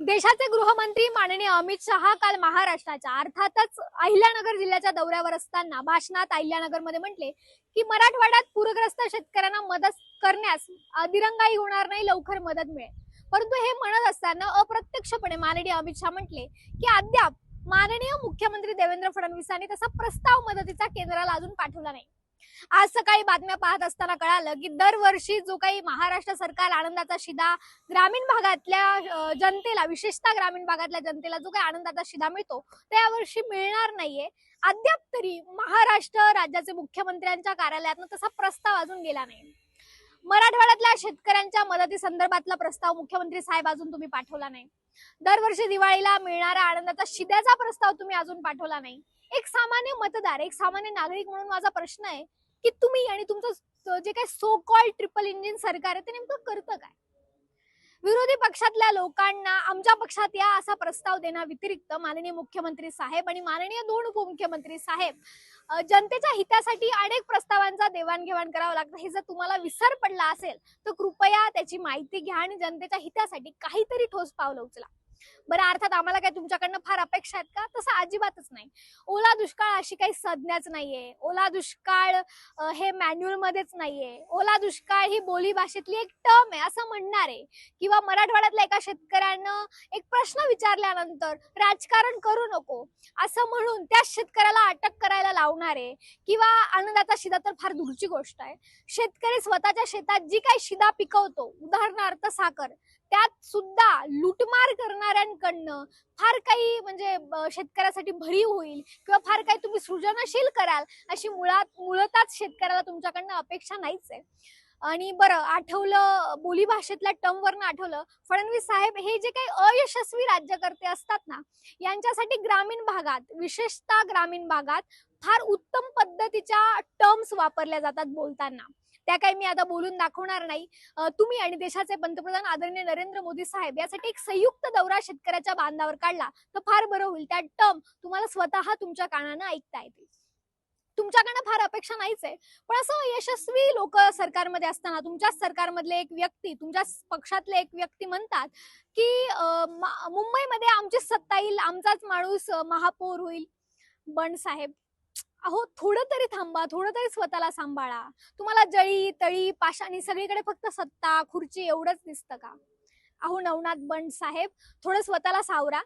देशाचे गृहमंत्री माननीय अमित शहा काल महाराष्ट्राच्या अर्थातच अहिल्यानगर जिल्ह्याच्या दौऱ्यावर असताना भाषणात अहिल्यानगरमध्ये म्हटले की मराठवाड्यात पूरग्रस्त शेतकऱ्यांना मदत करण्यास दिरंगाई होणार नाही लवकर मदत मिळेल. परंतु हे म्हणत असताना अप्रत्यक्षपणे माननीय अमित शहा म्हटले की अद्याप माननीय मुख्यमंत्री देवेंद्र फडणवीसांनी तसा प्रस्ताव मदतीचा केंद्राला अजून पाठवला नाही. आज सकाळी बातम्या पाहत असताना कळालं की दरवर्षी जो काही महाराष्ट्र सरकार आनंदाचा शिदा ग्रामीण भागातल्या जनतेला विशेषतः ग्रामीण भागातल्या जनतेला जो काही आनंदाचा शिदा मिळतो तो यावर्षी मिळणार नाहीये. अद्याप तरी महाराष्ट्र राज्याचे मुख्यमंत्र्यांच्या कार्यालयातनं तसा प्रस्ताव अजून गेला नाही मराठवाड्यातल्या शेतकऱ्यांच्या मदती संदर्भातला प्रस्ताव मुख्यमंत्री साहेब अजून तुम्ही पाठवला नाही. दरवर्षी दिवाळीला मिळणाऱ्या आनंदाचा शिद्याचा प्रस्ताव तुम्ही अजून पाठवला नाही. एक सामान्य मतदार एक सामान्य नागरिक म्हणून माझा प्रश्न आहे की तुम्ही आणि तुमचं जे काही सो कॉल ट्रिपल इंजिन सरकार आहे ते नेमकं करतं काय? विरोधी पक्षातल्या लोकांना आमच्या पक्षात या असा प्रस्ताव देण्याव्यतिरिक्त माननीय मुख्यमंत्री साहेब आणि माननीय दोन उपमुख्यमंत्री साहेब जनतेच्या हितासाठी अनेक प्रस्तावांचा देवाणघेवाण करावं लागतं. हे जर तुम्हाला विसर पडला असेल तर कृपया त्याची माहिती घ्या आणि जनतेच्या हितासाठी काहीतरी ठोस पावलं उचला. बरं अर्थात आम्हाला काय तुमच्याकडनं फार अपेक्षा आहेत का? तसं अजिबातच नाही. ओला दुष्काळ अशी काही संज्ञाच नाहीये. ओला दुष्काळ हे मॅन्युअल मध्येच नाहीये. ओला दुष्काळ ही बोली भाषेतली एक टर्म आहे असं म्हणणार आहे. किंवा मराठवाड्यातल्या एका शेतकऱ्यानं एक प्रश्न विचारल्यानंतर राजकारण करू नको असं म्हणून त्या शेतकऱ्याला अटक करायला लावणारे किंवा आनंदाचा शिदा तर फार दूरची गोष्ट आहे. शेतकरी स्वतःच्या शेतात जी काही शिदा पिकवतो उदाहरणार्थ साखर त्यात सुद्धा लुटमार करणाऱ्यांकडनं फार काही म्हणजे शेतकऱ्यासाठी भरीव होईल किंवा फार काही तुम्ही सृजनशील कराल अशी मुळात मुळताच शेतकऱ्याला तुमच्याकडनं अपेक्षा नाहीच आहे. आणि बरं आठवलं बोली भाषेतल्या टर्मवरनं आठवलं फडणवीस साहेब हे जे काही अयशस्वी राज्यकर्ते असतात ना यांच्यासाठी ग्रामीण भागात विशेषतः ग्रामीण भागात फार उत्तम पद्धतीच्या टर्म्स वापरल्या जातात बोलताना. त्या काही मी आता बोलून दाखवणार नाही. तुम्ही आणि देशाचे पंतप्रधान आदरणीय नरेंद्र मोदी साहेब यासाठी एक संयुक्त दौरा शेतकऱ्याच्या बांधावर काढला तर फार बरं होईल. त्या टर्म तुम्हाला स्वतः तुमच्या कानानं ऐकता येतील. तुमच्याकडनं फार अपेक्षा नाहीच आहे. पण असं यशस्वी लोक सरकारमध्ये असताना तुमच्याच सरकारमधले एक व्यक्ती तुमच्याच पक्षातले एक व्यक्ती म्हणतात की मुंबईमध्ये आमचीच सत्ता येईल आमचाच माणूस महापौर होईल. बंड साहेब अहो थोडं तरी थांबा थोडं तरी स्वतःला सांभाळा. तुम्हाला जळी तळी पाषाणी सगळीकडे फक्त सत्ता खुर्ची एवढंच दिसतं का? अहो नवनाथ बंड साहेब थोडं स्वतःला सावरा.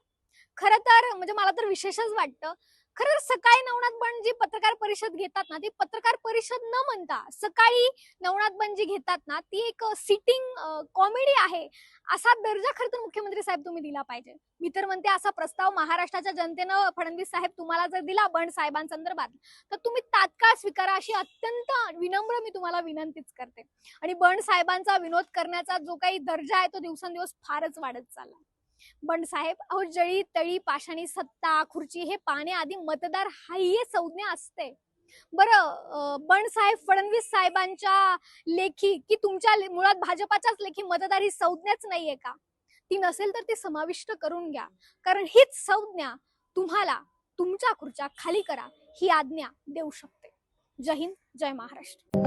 खरं तर म्हणजे मला तर विशेषच वाटतं खरं सकाळी नवनाथ बंड जी पत्रकार परिषद घेतात ना ती पत्रकार परिषद न म्हणता सकाळी नवनाथ बंड जी घेतात ना ती एक सिटिंग कॉमेडी आहे. असा दर्जा खरं तर मुख्यमंत्री साहेब तुम्ही दिला पाहिजे. मी तर म्हणते असा प्रस्ताव महाराष्ट्राच्या जनतेनं फडणवीस साहेब तुम्हाला जर दिला बंड साहेबांसंदर्भात तर तुम्ही तात्काळ स्वीकारा अशी अत्यंत विनम्र मी तुम्हाला विनंतीच करते. आणि बंड साहेबांचा विनोद करण्याचा जो काही दर्जा आहे तो दिवसेंदिवस फारच वाढत चालला. बंडसाहेब अहो जळी तळी पाषाणी सत्ता खुर्ची हे पाण्याआधी मतदार हाही संज्ञा असते. बरं बंडसाहेब साहेब फडणवीस साहेबांच्या लेखी की तुमच्या ले- मुळात भाजपाच्याच लेखी मतदार ही संज्ञाच नाहीये का? ती नसेल तर ती समाविष्ट करून घ्या. कारण हीच संज्ञा तुम्हाला तुमच्या खुर्च्या खाली करा ही आज्ञा देऊ शकते. जय हिंद जय महाराष्ट्र.